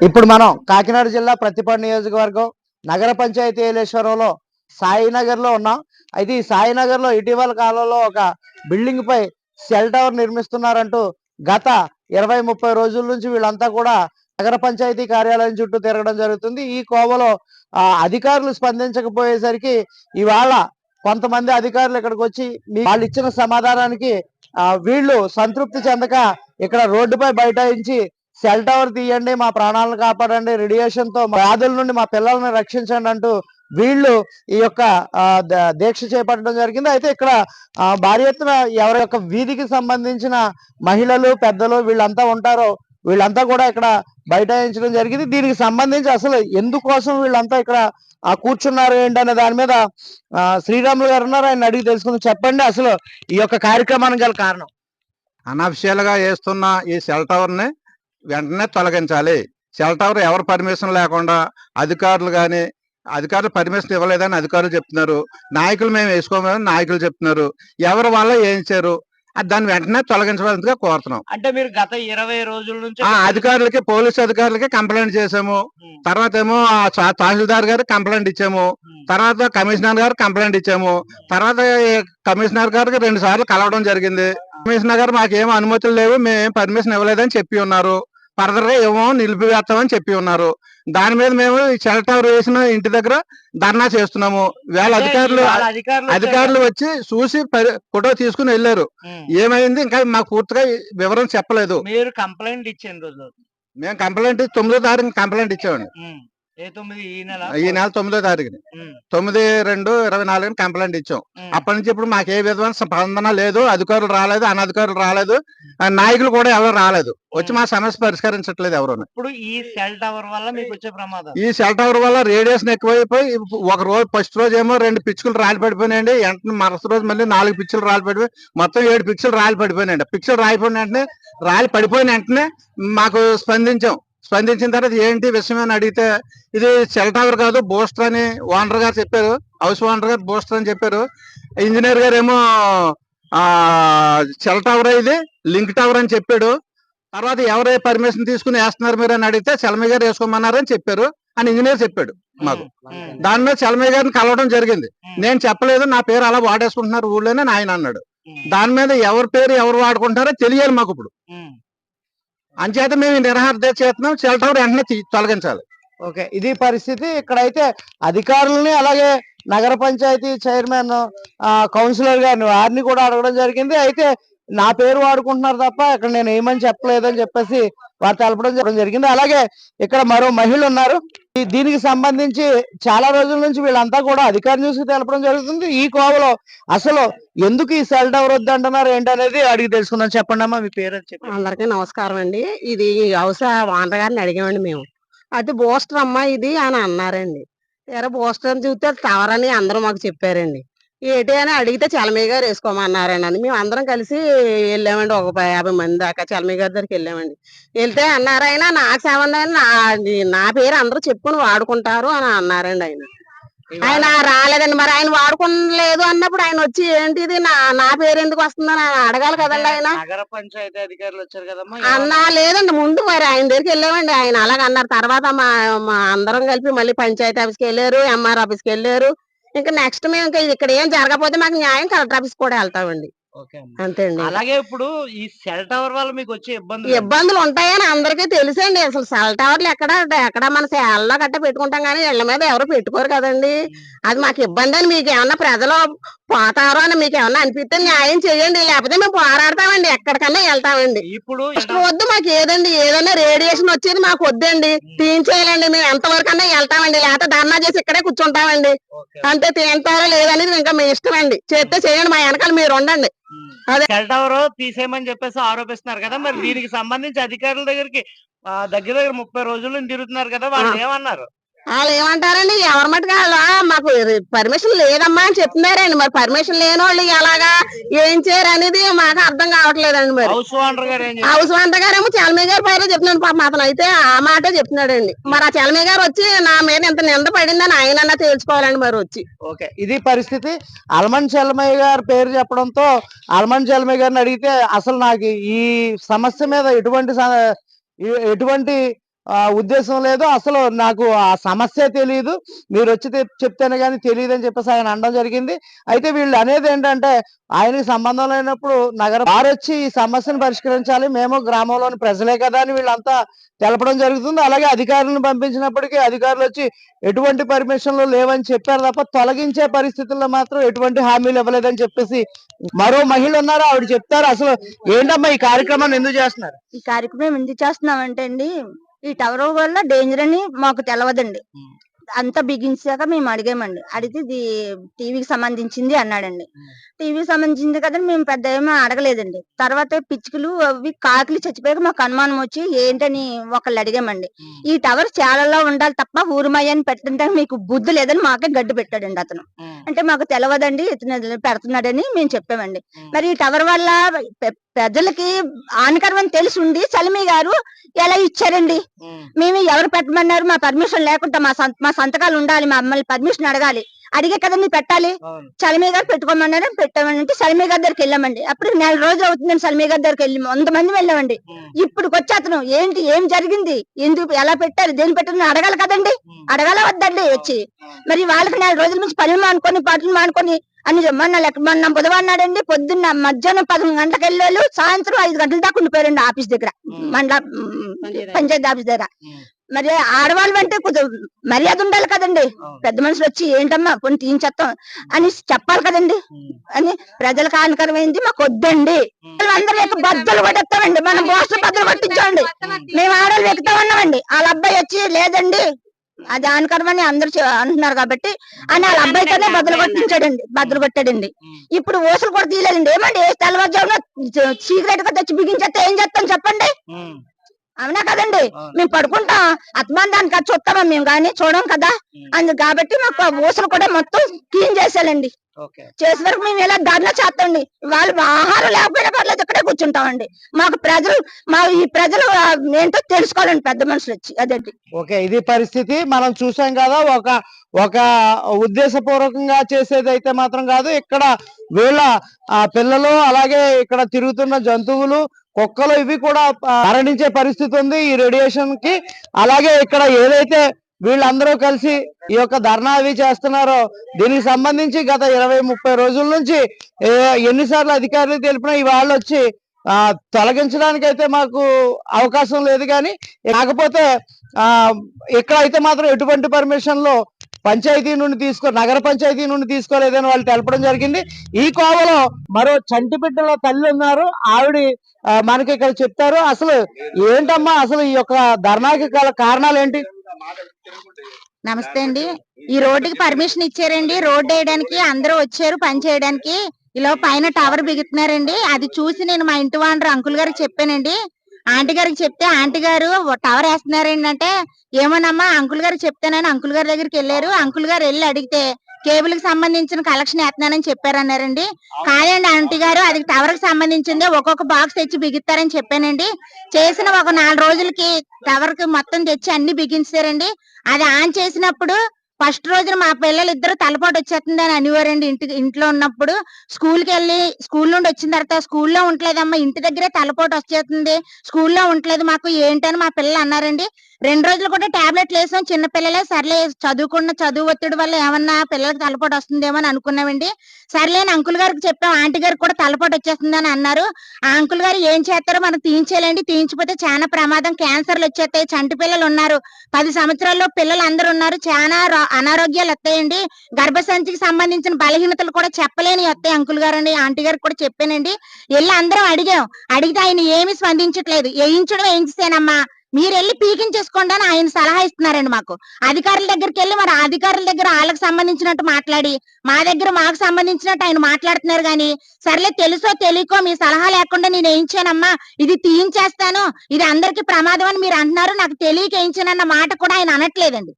ఇప్పుడు మనం కాకినాడ జిల్లా ప్రతిపాడు నియోజకవర్గం నగర పంచాయతీ ఏలేశ్వరంలో సాయినగర్లో ఉన్నాం. అయితే ఈ సాయినగర్లో ఇటీవల కాలంలో ఒక బిల్డింగ్ పై సెల్ టవర్ నిర్మిస్తున్నారంటూ గత ఇరవై ముప్పై రోజుల నుంచి వీళ్ళంతా కూడా నగర పంచాయతీ కార్యాలయం చుట్టూ తిరగడం జరుగుతుంది. ఈ కోవలో అధికారులు స్పందించకపోయేసరికి ఇవాళ కొంతమంది అధికారులు ఇక్కడికి వచ్చి మీ- వాళ్ళు ఇచ్చిన సమాధానానికి వీళ్ళు సంతృప్తి చెందక ఇక్కడ రోడ్డుపై బైఠాయించి సెల్ టవర్ తీయండి మా ప్రాణాలను కాపాడండి రేడియేషన్తో మా వ్యాధుల నుండి మా పిల్లల్ని రక్షించండి అంటూ వీళ్ళు ఈ యొక్క దీక్ష చేపట్టడం జరిగింది. అయితే ఇక్కడ ఆ, భారీ ఎత్తున ఎవరి యొక్క వీధికి సంబంధించిన మహిళలు పెద్దలు వీళ్ళంతా ఉంటారో వీళ్ళంతా కూడా ఇక్కడ బైఠాయించడం జరిగింది. దీనికి సంబంధించి అసలు ఎందుకోసం వీళ్ళంతా ఇక్కడ కూర్చున్నారు ఏంటనే దాని మీద శ్రీరాములు గారు ఉన్నారు. ఆయన అడిగి తెలుసుకుని చెప్పండి అసలు ఈ యొక్క కార్యక్రమానికి గల కారణం. అనఫిషియల్గా వేస్తున్న ఈ సెల్ టవర్ని వెంటనే తొలగించాలి. సెల్ టవర్ ఎవరు పర్మిషన్ లేకుండా అధికారులు కానీ అధికారులు పర్మిషన్ ఇవ్వలేదని అధికారులు చెప్తున్నారు. నాయకులు మేము వేసుకోమని నాయకులు చెప్తున్నారు. ఎవరి వల్ల వేయించారు అది దాన్ని వెంటనే తొలగించవలసిందిగా కోరుతున్నాం. అంటే మీరు గత ఇరవై రోజుల నుంచి ఆ అధికారులకి పోలీసు అధికారులకి కంప్లైంట్ చేసాము తర్వాత ఏమో తహసీల్దార్ గారికి కంప్లైంట్ ఇచ్చాము. తర్వాత కమిషనర్ గారు కంప్లైంట్ ఇచ్చాము. తర్వాత కమిషనర్ గారికి రెండు సార్లు కలవడం జరిగింది. కమిషనర్ గారు మాకేం అనుమతులు లేవు మేము పర్మిషన్ ఇవ్వలేదని చెప్పి ఉన్నారు. ఫర్దర్గా ఏమో నిలిపివేస్తామని చెప్పి ఉన్నారు. దాని మీద మేము సెల్ టవర్ వేసిన ఇంటి దగ్గర ధర్నా చేస్తున్నాము. వేళ అధికారులు అధికారులు వచ్చి చూసి ఫోటో తీసుకుని వెళ్ళారు. ఏమైంది? ఇంకా మాకు పూర్తిగా వివరం చెప్పలేదు. మీరు కంప్లైంట్ ఇచ్చిన రోజు. మేము కంప్లైంట్ తొమ్మిదో తారీఖు కంప్లైంట్ ఇచ్చామండి. ఈ నెల తొమ్మిదో తారీఖుని. తొమ్మిది రెండు ఇరవై నాలుగుని కంప్లైంట్ ఇచ్చాం. అప్పటి నుంచి ఇప్పుడు మాకు ఏ విధమైన స్పందన లేదు అధికారులు రాలేదు అనధికారులు రాలేదు నాయకులు కూడా ఎవరు రాలేదు. వచ్చి మా సమస్య పరిష్కరించట్లేదు ఎవరు ఇప్పుడు ఈ సెల్ టవర్ వల్ల మీకు వచ్చే ప్రమాదం. ఈ సెల్ టవర్ వల్ల రేడియేషన్ ఎక్కువైపోయి ఒక రోజు ఫస్ట్ రోజు ఏమో రెండు పిచ్చులు రాలి పడిపోయినాయండి వెంటనే మరుసటి రోజు మళ్ళీ నాలుగు పిచ్చులు రాలి పడిపోయి మొత్తం ఏడు పిచ్చులు రాలి పడిపోయినాయండి పిచ్చులు రాలిపోయిన వెంటనే రాలి పడిపోయిన వెంటనే మాకు స్పందించాం. స్పందించిన తర్వాత ఏంటి విషయం అని అడిగితే ఇది సెల్ టవర్ కాదు బూస్టర్ అని ఓనర్ గారు చెప్పారు. హౌస్ ఓనర్ గారు బూస్టర్ అని చెప్పారు. ఇంజనీర్ గారు ఏమో ఆ సెల్ టవర్ ఇది లింక్ టవర్ అని చెప్పాడు. తర్వాత ఎవరే పర్మిషన్ తీసుకుని వేస్తున్నారు మీరు అని అడిగితే చలమయ్య గారు వేసుకోమన్నారు అని చెప్పారు అని ఇంజనీర్ చెప్పాడు మాకు. దాని మీద చలమయ్య గారిని కలవడం జరిగింది. నేను చెప్పలేదు నా పేరు అలా వాడేసుకుంటున్నారు ఊళ్ళోనే ఆయన అన్నాడు. దాని మీద ఎవరి పేరు ఎవరు వాడుకుంటారో తెలియాలి మాకు ఇప్పుడు. అంచేత మేము నిరహార దీక్ష చేస్తున్నాం. సెల్ వెంటనే తొలగించాలి. ఓకే. ఇది పరిస్థితి. ఇక్కడైతే అధికారులని అలాగే నగర పంచాయతీ చైర్మన్ ఆ, కౌన్సిలర్ గారిని వారిని కూడా అడగడం జరిగింది. అయితే నా పేరు వాడుకుంటున్నారు తప్ప ఇక్కడ నేను ఏమని చెప్పలేదని చెప్పేసి వారు తెలపడం జరగడం జరిగింది. అలాగే ఇక్కడ మరో మహిళ ఉన్నారు. దీనికి సంబంధించి చాలా రోజుల నుంచి వీళ్ళంతా కూడా అధికారి న్యూస్ తెలపడం జరుగుతుంది. ఈ కోవలో అసలు ఎందుకు ఈ సెల్ టవర్ వద్దంటున్నారు ఏంటనేది అడిగి తెలుసుకుందాం. చెప్పండి అమ్మా మీ పేరు అని అందరికీ నమస్కారం అండి. ఇది హౌస్ ఓనర్ గారిని అడిగామండి మేము. అది బూస్టర్ అమ్మా ఇది అని అన్నారండి. తీరా బూస్టర్ అని చూస్తే టవర్ అని అందరూ మాకు చెప్పారండి. ఏంటి అని అడిగితే చలమయ్య గారు వేసుకోమన్నారండి అని మేము అందరం కలిసి వెళ్ళామండి. ఒక యాభై మంది దాకా చలమయ్య గారి దగ్గరికి వెళ్ళామండి. వెళ్తే అన్నారు ఆయన నాకు సంబంధం నా నా పేరు అందరూ చెప్పుకొని వాడుకుంటారు అని అన్నారండి ఆయన. ఆయన రాలేదండి. మరి ఆయన వాడుకోలేదు అన్నప్పుడు ఆయన వచ్చి ఏంటిది? నా నా పేరు ఎందుకు వస్తుందని ఆయన అడగాలి కదండి ఆయన. నగర పంచాయతీ అధికారులు వచ్చారు కదమ్మా అన్నా లేదండి. ముందు మరి ఆయన దగ్గరికి వెళ్ళామండి. ఆయన అలాగ అన్నారు. తర్వాత మా మా అందరం కలిపి మళ్ళీ పంచాయతీ ఆఫీస్కి వెళ్ళారు ఎంఆర్ ఆఫీస్కి వెళ్ళారు. ఇంకా నెక్స్ట్ మేము ఇంకా ఇక్కడ ఏం జరగకపోతే మాకు న్యాయం కలెక్టర్ ఆఫీస్ కూడా వెళ్తామండి. అంతే అండి. అలాగే ఇప్పుడు ఈ సెల్ టవర్ వల్ల మీకు వచ్చే ఇబ్బంది ఇబ్బందులు ఉంటాయని అందరికీ తెలుసండి. అసలు సెల్ టవర్లు ఎక్కడ ఎక్కడ మన సేల్లో గట్ట పెట్టుకుంటాం కానీ ఇళ్ళ మీద ఎవరు పెట్టుకోరు కదండి. అది మాకు ఇబ్బంది అని మీకు ఏమన్నా ప్రజలు పోతారో అని మీకు ఏమన్నా అనిపిస్తే న్యాయం చేయండి. లేకపోతే మేము పోరాడతామండి. ఎక్కడికన్నా వెళ్తామండి. ఇప్పుడు ఇష్టం వద్దు మాకు ఏదండి? ఏదైనా రేడియేషన్ వచ్చేది మాకు వద్దండి. తీయించేయాలండి మేము ఎంతవరకు అన్నా వెళ్తామండి. లేకపోతే ధర్నా చేసి ఇక్కడే కూర్చుంటామండి. అంతే తీయంతారో లేదనేది ఇంకా మీ ఇష్టం అండి. చేస్తే చేయండి. మా వెనకాల మీరు ఉండండి. టవర్ తీసేయమని చెప్పేసి ఆరోపిస్తున్నారు కదా మరి దీనికి సంబంధించి అధికారుల దగ్గరికి దగ్గర దగ్గర ముప్పై రోజుల తిరుగుతున్నారు కదా వాళ్ళు. ఏమన్నారు? వాళ్ళు ఏమంటారండి? ఎవరి మటుకు వాళ్ళు, "ఆ, మాకు పర్మిషన్ లేదమ్మా అని చెప్తున్నారండి. మరి పర్మిషన్ లేని వాళ్ళు ఎలాగా ఏం చేయరు అనేది మాకు అర్థం కావట్లేదండి మరి. హౌస్ ఓనర్ గారు ఏం చెప్పారు? హౌస్ వంట గారేమో చలమే చెప్తున్నాడు పాపం అతను అయితే ఆ మాటే చెప్తున్నాడండి. మరి ఆ చలమే గారు వచ్చి నా మీద ఎంత నింద పడిందని ఆయన తేల్చుకోవాలండి మరి వచ్చి. ఓకే. ఇది పరిస్థితి. అల్మన్ చలమయ్య గారి పేరు చెప్పడంతో అల్మన్ చలమయ్య గారిని అడిగితే అసలు నాకు ఈ సమస్య మీద ఎటువంటి ఎటువంటి ఉద్దేశం లేదు. అసలు నాకు ఆ సమస్య తెలియదు మీరు వచ్చి చెప్తేనే కానీ తెలియదు అని చెప్పేసి ఆయన అనడం జరిగింది. అయితే వీళ్ళు అనేది ఏంటంటే ఆయనకి సంబంధం లేనప్పుడు నగర వారు వచ్చి ఈ సమస్యను పరిష్కరించాలి. మేము గ్రామంలోని ప్రజలే కదా అని వీళ్ళంతా తెలపడం జరుగుతుంది. అలాగే అధికారులను పంపించినప్పటికీ అధికారులు వచ్చి ఎటువంటి పర్మిషన్లు లేవని చెప్పారు తప్ప తొలగించే పరిస్థితుల్లో మాత్రం ఎటువంటి హామీలు ఇవ్వలేదని చెప్పేసి మరో మహిళ ఉన్నారు. ఆవిడ చెప్తారు. అసలు ఏంటమ్మా ఈ కార్యక్రమాన్ని ఎందుకు చేస్తున్నారు? ఈ కార్యక్రమం ఎందుకు చేస్తున్నామంటే అండి ఈ టవర్ వల్ల డేంజర్ అని మాకు తెలవదండి. అంతా బిగించాక మేము అడిగామండి. అడిగితే ఇది టీవీకి సంబంధించింది అన్నాడండి. టీవీకి సంబంధించింది కదండి మేము పెద్ద ఏమీ అడగలేదండి. తర్వాత పిచ్చుకలు అవి కాకులు చచ్చిపోయాక మాకు అనుమానం వచ్చి ఏంటని ఒకళ్ళు అడిగామండి. ఈ టవర్ చాలలో ఉండాలి తప్ప ఊరుమయ్యని పెట్టంటే మీకు బుద్ధి లేదని మాకే గడ్డి పెట్టాడండి అతను. అంటే మాకు తెలవదండి ఇతను పెడుతున్నాడని మేము చెప్పామండి. మరి ఈ టవర్ వల్ల ప్రజలకి హానికరం అని తెలిసి ఉండి చలిమి గారు ఎలా ఇచ్చారండి? మేము ఎవరు పెట్టమన్నారు? మా పర్మిషన్ లేకుండా మా సంత- మా సంతకాలు ఉండాలి మా మమ్మల్ని పర్మిషన్ అడగాలి. అడిగే కదండి పెట్టాలి? సలిమి గారు పెట్టుకోమన్నారు? పెట్టామని సలిమి గారి దగ్గరికి వెళ్ళామండి. అప్పుడు నెల రోజులు అవుతుందండి సలిమి గారి దగ్గరికి వెళ్ళి. వంద మంది వెళ్ళామండి. ఇప్పుడు వచ్చి అతను ఏంటి ఏం జరిగింది ఎందుకు ఎలా పెట్టారు దేని పెట్టారు అడగాలి కదండి. అడగాల వద్దండి వచ్చి. మరి వాళ్ళకి నెల రోజుల నుంచి పనులు మానుకొని పాటలు మానుకొని అని మొన్న లెక్క మొన్న బుధవారం నాడండి పొద్దున్న మధ్యాహ్నం పదకొండు గంటలకు వెళ్ళారు సాయంత్రం ఐదు గంటల దాకా ఉండిపోయారండి ఆఫీస్ దగ్గర. మండల పంచాయతీ ఆఫీస్ దగ్గర. మరి ఆడవాళ్ళు అంటే కొంచెం మర్యాద ఉండాలి కదండి. పెద్ద మనుషులు వచ్చి ఏంటమ్మా కొన్ని తీయించేస్తాం అని చెప్పాలి కదండి. అని ప్రజలకు హానికరమైంది మాకు వద్దండి అందరూ యొక్క బద్దలు కొట్టేస్తామండి. మనం పోస్టర్ బద్దలు కొట్టించండి మేము ఆడవాళ్ళు ఎక్కుతా ఉన్నామండి వాళ్ళ అబ్బాయి వచ్చి లేదండి. అది హానికరమని అందరూ అంటున్నారు కాబట్టి అని వాళ్ళ అబ్బాయితోనే బద్దలు కొట్టించాడండి. బద్దలు కొట్టాడండి. ఇప్పుడు ఊసలు కూడా తీయలేదండి. ఏమండి? ఏ తెల్లవారుజామున సీక్రెట్గా తెచ్చి బిగించేస్తే ఏం చేస్తాం చెప్పండి? అవునా కదండి? మేము పడుకుంటాం. అత్మాందానికి అది చూస్తామా మేము కానీ చూడం కదా? అందు కాబట్టి మాకు ఊసలు కూడా మొత్తం క్లీన్ చేసేయాలండి. చేసే వరకు మేము ఇలా ధర్నా చేస్తామండి. వాళ్ళు ఆహారం లేకపోయినా పర్లేదు ఇక్కడే కూర్చుంటామండి. మాకు ప్రజలు మా ఈ ప్రజలు ఏంటో తెలుసుకోవాలండి పెద్ద మనుషులు వచ్చి. అదేంటి? ఓకే ఇది పరిస్థితి. మనం చూసాం కదా ఒక ఒక ఉద్దేశపూర్వకంగా చేసేది అయితే మాత్రం కాదు ఇక్కడ వీళ్ళ ఆ, పిల్లలు అలాగే ఇక్కడ తిరుగుతున్న జంతువులు కుక్కలు ఇవి కూడా మరణించే పరిస్థితి ఉంది ఈ రేడియేషన్కి. అలాగే ఇక్కడ ఏదైతే వీళ్ళందరూ కలిసి ఈ యొక్క ధర్నా అవి చేస్తున్నారో దీనికి సంబంధించి గత ఇరవై ముప్పై రోజుల నుంచి ఎన్నిసార్లు అధికారులు తెలిపినా ఇవాళ వచ్చి ఆ తొలగించడానికి అయితే మాకు అవకాశం లేదు కానీ కాకపోతే ఇక్కడ అయితే మాత్రం ఎటువంటి పర్మిషన్లు పంచాయతీ నుండి తీసుకో నగర పంచాయతీ నుండి తీసుకోలేదని వాళ్ళు తెలపడం జరిగింది. ఈ కోవలో మరో చంటి బిడ్డల తల్లి ఉన్నారు. ఆవిడ మనకి ఇక్కడ చెప్తారు. అసలు ఏంటమ్మా అసలు ఈ యొక్క ధర్నాకి గల కారణాలు ఏంటి? నమస్తే అండి. ఈ రోడ్డుకి పర్మిషన్ ఇచ్చారండి. రోడ్డు వేయడానికి అందరూ వచ్చారు పని చేయడానికి. ఇలా పైన టవర్ బిగుతున్నారండి. అది చూసి నేను మా ఇంటి వాండరు అంకుల్ గారికి చెప్పానండి. ఆంటీ గారికి చెప్తే ఆంటీ గారు టవర్ వేస్తున్నారండి అంటే ఏమోనమ్మా అంకుల్ గారు చెప్తానని అంకుల్ గారి దగ్గరికి వెళ్ళారు. అంకుల్ గారు వెళ్ళి అడిగితే కేబుల్కి సంబంధించిన కలెక్షన్ వేస్తున్నానని చెప్పారన్నారండి. కాదండి ఆంటీ గారు అది టవర్కి సంబంధించింది. ఒక్కొక్క బాక్స్ తెచ్చి బిగిస్తారని చెప్పానండి. చేసిన ఒక నాలుగు రోజులకి టవర్కి మొత్తం తెచ్చి అన్ని బిగించారండి. అది ఆన్ చేసినప్పుడు ఫస్ట్ రోజున మా పిల్లలు ఇద్దరు తలపోటు వచ్చేస్తుంది అని అనివారండి ఇంటి ఇంట్లో ఉన్నప్పుడు స్కూల్కి వెళ్ళి స్కూల్ నుండి వచ్చిన తర్వాత స్కూల్లో ఉండలేదమ్మా ఇంటి దగ్గరే తలపోటు వచ్చేస్తుంది స్కూల్లో ఉండలేదు మాకు ఏంటని మా పిల్లలు అన్నారండి. రెండు రోజులు కూడా టాబ్లెట్లు వేసాం. చిన్న పిల్లలే సర్లే చదువుకున్న చదువు ఒత్తిడి వల్ల ఏమన్నా పిల్లలకి తలపోటు వస్తుందేమో అని అనుకున్నామండి. సర్లే అని అంకుల్ గారికి చెప్పాం. ఆంటీ గారికి కూడా తలపోటు వచ్చేస్తుంది అని అన్నారు. ఆ అంకుల్ గారు ఏం చేస్తారో మనం తీయించేయాలండి. తీయించిపోతే చాలా ప్రమాదం. క్యాన్సర్లు వచ్చేస్తాయి. చంటి పిల్లలు ఉన్నారు. పది సంవత్సరాల్లో పిల్లలు అందరు ఉన్నారు. చాలా అనారోగ్యాలు వస్తాయండి. గర్భసంచికి సంబంధించిన బలహీనతలు కూడా చెప్పలేని వస్తాయి అంకుల్ గారు అండి ఆంటీ గారికి కూడా చెప్పానండి. వెళ్ళి అందరం అడిగాం. అడిగితే ఆయన ఏమి స్పందించట్లేదు. వేయించడం వేయించేనమ్మా మీరు వెళ్ళి పీకించేసుకోండి అని ఆయన సలహా ఇస్తున్నారండి మాకు. అధికారుల దగ్గరికి వెళ్ళి మరి అధికారుల దగ్గర వాళ్ళకి సంబంధించినట్టు మాట్లాడి మా దగ్గర మాకు సంబంధించినట్టు ఆయన మాట్లాడుతున్నారు కానీ సర్లే తెలుసో తెలియకో మీ సలహా లేకుండా నేను వేయించానమ్మా ఇది తీయించేస్తాను ఇది అందరికి ప్రమాదం అని మీరు అంటున్నారు నాకు తెలియక వేయించానన్న మాట కూడా ఆయన అనట్లేదండి.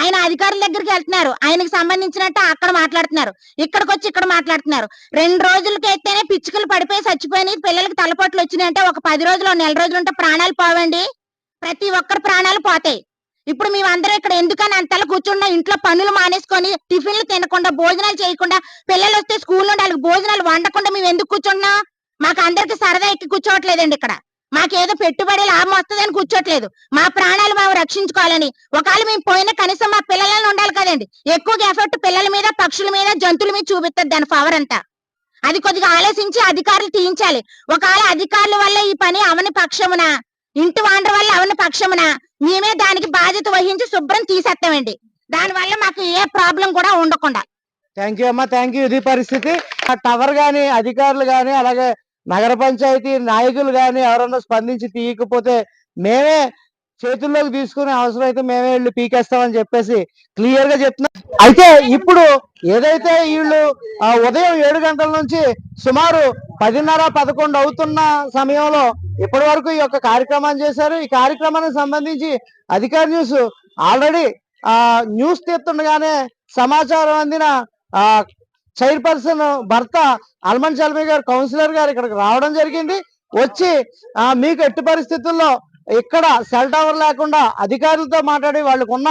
ఆయన అధికారుల దగ్గరికి వెళ్తున్నారు ఆయనకు సంబంధించినట్టు అక్కడ మాట్లాడుతున్నారు ఇక్కడికి వచ్చి ఇక్కడ మాట్లాడుతున్నారు. రెండు రోజులకి అయితేనే పిచ్చుకలు పడిపోయి చచ్చిపోయినాయి పిల్లలకి తలపోట్లు వచ్చినాయి అంటే ఒక పది రోజులు నెల రోజులు ఉంటే ప్రాణాలు పోవండి. ప్రతి ఒక్కరి ప్రాణాలు పోతాయి. ఇప్పుడు మేమందరం ఇక్కడ ఎందుకని అంతలా కూర్చున్నా ఇంట్లో పనులు మానేసుకొని టిఫిన్లు తినకుండా భోజనాలు చేయకుండా పిల్లలు వస్తే స్కూల్ నుండి వాళ్ళకి భోజనాలు వండకుండా మేము ఎందుకు కూర్చున్నా? మాకు అందరికి సరదా ఎక్కి కూర్చోవట్లేదండి ఇక్కడ. మాకేదో పెట్టుబడి లాభం వస్తుందని కూర్చోట్లేదు మా ప్రాణాలు మేము రక్షించుకోవాలని. ఒకవేళ మేము పోయిన కనీసం మా పిల్లలను ఉండాలి కదండి. ఎక్కువగా ఎఫర్ట్ పిల్లల మీద పక్షుల మీద జంతువుల మీద చూపిస్తుంది దాని పవర్ అంతా. అది కొద్దిగా ఆలోచించి అధికారులు తీయించాలి. ఒకవేళ అధికారుల వల్ల ఈ పని అవని పక్షమున? ఇంటి వాండర్ వల్ల అవని పక్షమున మేమే దానికి బాధ్యత వహించి శుభ్రం తీసేస్తామండి దాని వల్ల మాకు ఏ ప్రాబ్లం కూడా ఉండకుండా. థ్యాంక్ యూ అమ్మా థ్యాంక్ యూ ఇది పరిస్థితి. ఆ టవర్ గాని అధికారులు గాని అలాగే నగర పంచాయతీ నాయకులు గాని ఎవరన్నా స్పందించి తీయకపోతే మేమే చేతుల్లోకి తీసుకునే అవసరం అయితే మేమే వీళ్ళు పీకేస్తామని చెప్పేసి క్లియర్గా చెప్తున్నా. అయితే ఇప్పుడు ఏదైతే వీళ్ళు ఉదయం ఏడు గంటల నుంచి సుమారు పదిన్నర పదకొండు అవుతున్న సమయంలో ఇప్పటి వరకు ఈ యొక్క కార్యక్రమాన్ని చేశారు. ఈ కార్యక్రమానికి సంబంధించి అధికార న్యూస్ ఆల్రెడీ ఆ న్యూస్ తీస్తుండగానే సమాచారం అందిన ఆ చైర్పర్సన్ భర్త అల్మన్ చల్మి గారు కౌన్సిలర్ గారు ఇక్కడికి రావడం జరిగింది. వచ్చి ఆ మీకు ఎట్టి పరిస్థితుల్లో ఇక్కడ సెల్ టవర్ లేకుండా అధికారులతో మాట్లాడి వాళ్ళకు ఉన్న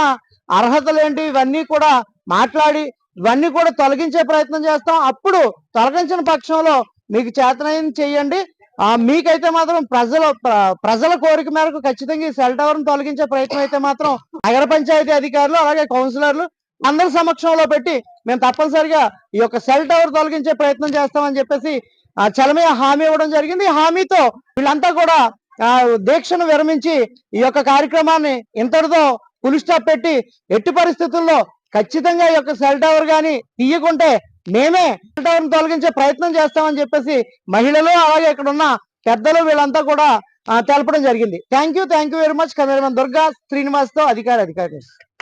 అర్హతలు ఏంటి ఇవన్నీ కూడా మాట్లాడి ఇవన్నీ కూడా తొలగించే ప్రయత్నం చేస్తాం. అప్పుడు తొలగించిన పక్షంలో మీకు చేతనైంది చేయండి. మీకైతే మాత్రం ప్రజల ప్రజల కోరిక మేరకు ఖచ్చితంగా ఈ సెల్ టవర్ తొలగించే ప్రయత్నం అయితే మాత్రం నగర పంచాయతీ అధికారులు అలాగే కౌన్సిలర్లు అందరి సమక్షంలో పెట్టి మేము తప్పనిసరిగా ఈ యొక్క సెల్ టవర్ తొలగించే ప్రయత్నం చేస్తామని చెప్పేసి ఆ, చలమయ్య హామీ ఇవ్వడం జరిగింది. ఈ హామీతో వీళ్ళంతా కూడా ఆ, దీక్షను విరమించి ఈ యొక్క కార్యక్రమాన్ని ఇంతటితో పులి స్టాప్ పెట్టి ఎట్టి పరిస్థితుల్లో ఖచ్చితంగా ఈ యొక్క సెల్ టవర్ గాని తీయకుంటే మేమే సెల్ తొలగించే ప్రయత్నం చేస్తామని చెప్పేసి మహిళలు అలాగే ఇక్కడ ఉన్న పెద్దలు వీళ్ళంతా కూడా తెలపడం జరిగింది. Thank you thank you very much cameraman Durga శ్రీనివాస్తో అధికారి అధికారి.